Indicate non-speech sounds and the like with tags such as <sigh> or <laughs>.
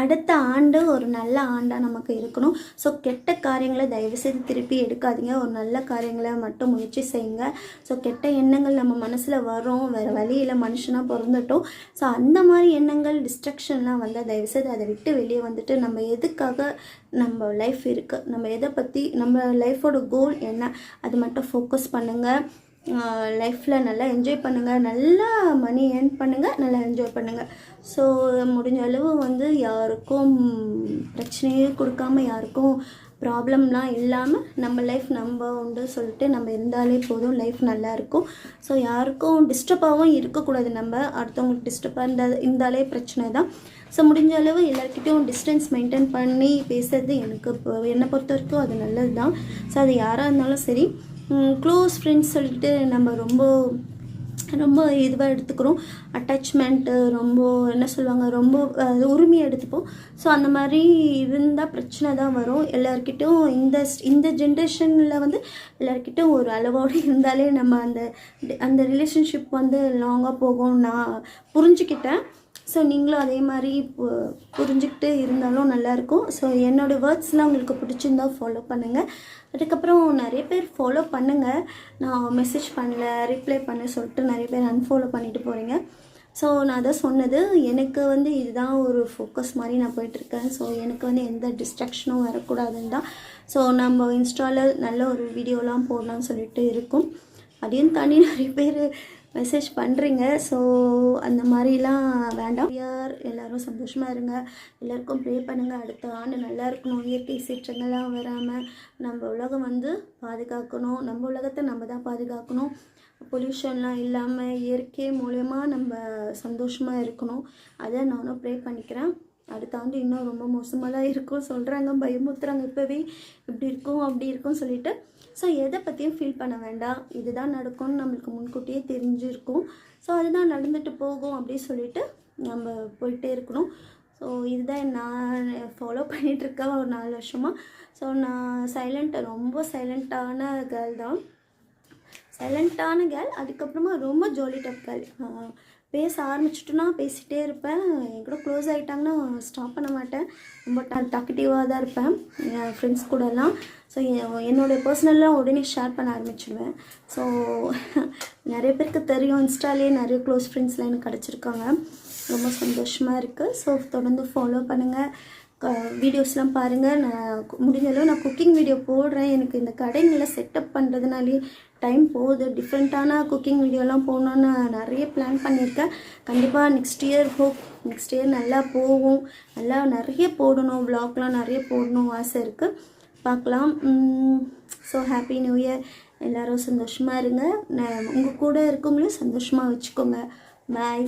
அடுத்த ஆண்டு ஒரு நல்ல ஆண்டாக நமக்கு இருக்கணும். ஸோ கெட்ட காரியங்களை தயவுசெய்து திருப்பி எடுக்காதீங்க. ஒரு நல்ல காரியங்களை மட்டும் முயற்சி செய்யுங்க. ஸோ கெட்ட எண்ணங்கள் நம்ம மனசில் வரும். வேறு வழியில் மனுஷனாக பிறந்துட்டோம். ஸோ அந்த மாதிரி எண்ணங்கள் டிஸ்ட்ரக்ஷன்லாம் வந்தால் தயவுசெய்து அதை விட்டு வெளியே வந்துட்டு நம்ம எதுக்காக நம்ம லைஃப் இருக்குது நம்ம எதை பற்றி நம்ம லைஃபோட கோல் என்ன? அது மட்டும் ஃபோக்கஸ் பண்ணுங்கள் லைஃப்பில் நல்லா என்ஜாய் பண்ணுங்கள் நல்லா மணி ஏர்ன் பண்ணுங்கள் நல்லா என்ஜாய் பண்ணுங்கள் ஸோ முடிஞ்ச அளவு வந்து யாருக்கும் பிரச்சனையே கொடுக்காம யாருக்கும் ப்ராப்ளம்லாம் இல்லாமல் நம்ம லைஃப் நம்ம உண்டு சொல்லிட்டு நம்ம இருந்தாலே போதும். லைஃப் நல்லா இருக்கும். ஸோ யாருக்கும் டிஸ்டர்பாகவும் இருக்கக்கூடாது. நம்ம அடுத்தவங்களுக்கு டிஸ்டர்பாக இருந்தால் இருந்தாலே பிரச்சனை தான். ஸோ முடிஞ்ச அளவு எல்லாருக்கிட்டையும் டிஸ்டன்ஸ் மெயின்டைன் பண்ணி பேசுறது எனக்கு இப்போ என்னை பொறுத்த வரைக்கும் அது நல்லது தான் ஸோ அது யாராக இருந்தாலும் சரி க்ளோஸ் ஃப்ரெண்ட்ஸ் சொல்லிட்டு நம்ம ரொம்ப ரொம்ப இதுவாக எடுத்துக்கிறோம். அட்டாச்மெண்ட்டு ரொம்ப என்ன சொல்லுவாங்க ரொம்ப உரிமையாக எடுத்துப்போம். ஸோ அந்த மாதிரி இருந்தால் பிரச்சனை தான் வரும். எல்லாருக்கிட்டையும் இந்த இந்த ஜென்ரேஷனில் வந்து எல்லாருக்கிட்டையும் ஒரு அளவோடு இருந்தாலே நம்ம அந்த அந்த ரிலேஷன்ஷிப் வந்து லாங்காக போகும் நான் புரிஞ்சுக்கிட்டேன். ஸோ நீங்களும் அதே மாதிரி பு- புரிஞ்சுக்கிட்டு இருந்தாலும் நல்லாயிருக்கும். ஸோ என்னோடய வேர்ட்ஸ்லாம் உங்களுக்கு பிடிச்சிருந்தா ஃபாலோ பண்ணுங்கள் அதுக்கப்புறம் நிறைய பேர் ஃபாலோ பண்ணுங்கள் நான் மெசேஜ் பண்ணல ரிப்ளை பண்ண சொல்லிட்டு நிறைய பேர் அன்ஃபாலோ பண்ணிட்டு போகிறீங்க ஸோ நான் அதான் சொன்னது. எனக்கு வந்து இதுதான் ஒரு ஃபோக்கஸ் மாதிரி நான் போயிட்டுருக்கேன். ஸோ எனக்கு வந்து எந்த டிஸ்ட்ராக்ஷனும் வரக்கூடாதுன்னு தான். ஸோ நம்ம இன்ஸ்டாவில் நல்ல ஒரு வீடியோலாம் போடலாம்னு சொல்லிட்டு இருக்கும். அதையும் தாண்டி நிறைய பேர் மெசேஜ் பண்ணுறீங்க ஸோ அந்த மாதிரிலாம் வேண்டாம். யார் எல்லோரும் சந்தோஷமாக இருங்க. எல்லாருக்கும் ப்ரே பண்ணுங்கள் அடுத்த ஆண்டு நல்லா இருக்கணும். இயற்கை சீற்றங்கள்லாம் வராமல் நம்ம உலகம் வந்து பாதுகாக்கணும். நம்ம உலகத்தை நம்ம தான் பாதுகாக்கணும். பொல்யூஷன்லாம் இல்லாமல் இயற்கை மூலயமா நம்ம சந்தோஷமாக இருக்கணும். அதை நானும் ப்ரே பண்ணிக்கிறேன். அடுத்த ஆண்டு இன்னும் ரொம்ப மோசமாக தான் இருக்கும். சொல்கிறாங்க பயமுத்துறாங்க இப்போவே இப்படி இருக்கும் அப்படி இருக்கும் சொல்லிட்டு. ஸோ எதை பற்றியும் ஃபீல் பண்ண வேண்டாம். இதுதான் நடக்கும்னு நம்மளுக்கு முன்கூட்டியே தெரிஞ்சிருக்கும். ஸோ அதுதான் நடந்துட்டு போகும் அப்படின்னு சொல்லிட்டு நம்ம போயிட்டே இருக்கணும். ஸோ இதுதான் நான் ஃபாலோ பண்ணிகிட்ருக்கேன் ஒரு நாலு வருஷமாக ஸோ நான் சைலண்ட் ரொம்ப சைலண்ட்டான கேர்ள் தான். சைலண்ட்டான கேர்ள் அதுக்கப்புறமா ரொம்ப ஜாலி டைப் கேர்ள் பேச ஆரம்பிச்சிட்டோன்னா பேசிகிட்டே இருப்பேன். என் கூட க்ளோஸ் ஆகிட்டாங்கன்னா ஸ்டாப் பண்ண மாட்டேன். ரொம்ப டாக்கட்டிவாக தான் இருப்பேன். என் ஃப்ரெண்ட்ஸ் கூடலாம் ஸோ என்னோடய பர்சனல்லாம் உடனே ஷேர் பண்ண ஆரம்பிச்சிடுவேன் ஸோ <laughs> நிறைய பேருக்கு தெரியும். இன்ஸ்டாலே நிறைய க்ளோஸ் ஃப்ரெண்ட்ஸ்லாம் எனக்கு கிடச்சிருக்காங்க. ரொம்ப சந்தோஷமாக இருக்குது ஸோ தொடர்ந்து ஃபாலோ பண்ணுங்கள் வீடியோஸ்லாம் பாருங்கள் நான் முடிஞ்சளவு முடிஞ்ச அளவு நான் குக்கிங் வீடியோ போடுறேன். எனக்கு இந்த கடைங்களை செட்டப் பண்ணுறதுனாலே டைம் போகுது. டிஃப்ரெண்ட்டான குக்கிங் வீடியோலாம் போகணுன்னு நான் நிறைய பிளான் பண்ணியிருக்கேன். கண்டிப்பாக next year hope next year நல்லா போகும். நல்லா நிறைய போடணும். வ்ளாக்லாம் நிறைய போடணும் ஆசை இருக்குது பார்க்கலாம். ஸோ ஹாப்பி நியூ இயர் எல்லோரும் சந்தோஷமாக இருங்க. நான் உங்கள் கூட இருக்கவங்களையும் சந்தோஷமாக வச்சுக்கோங்க. பாய்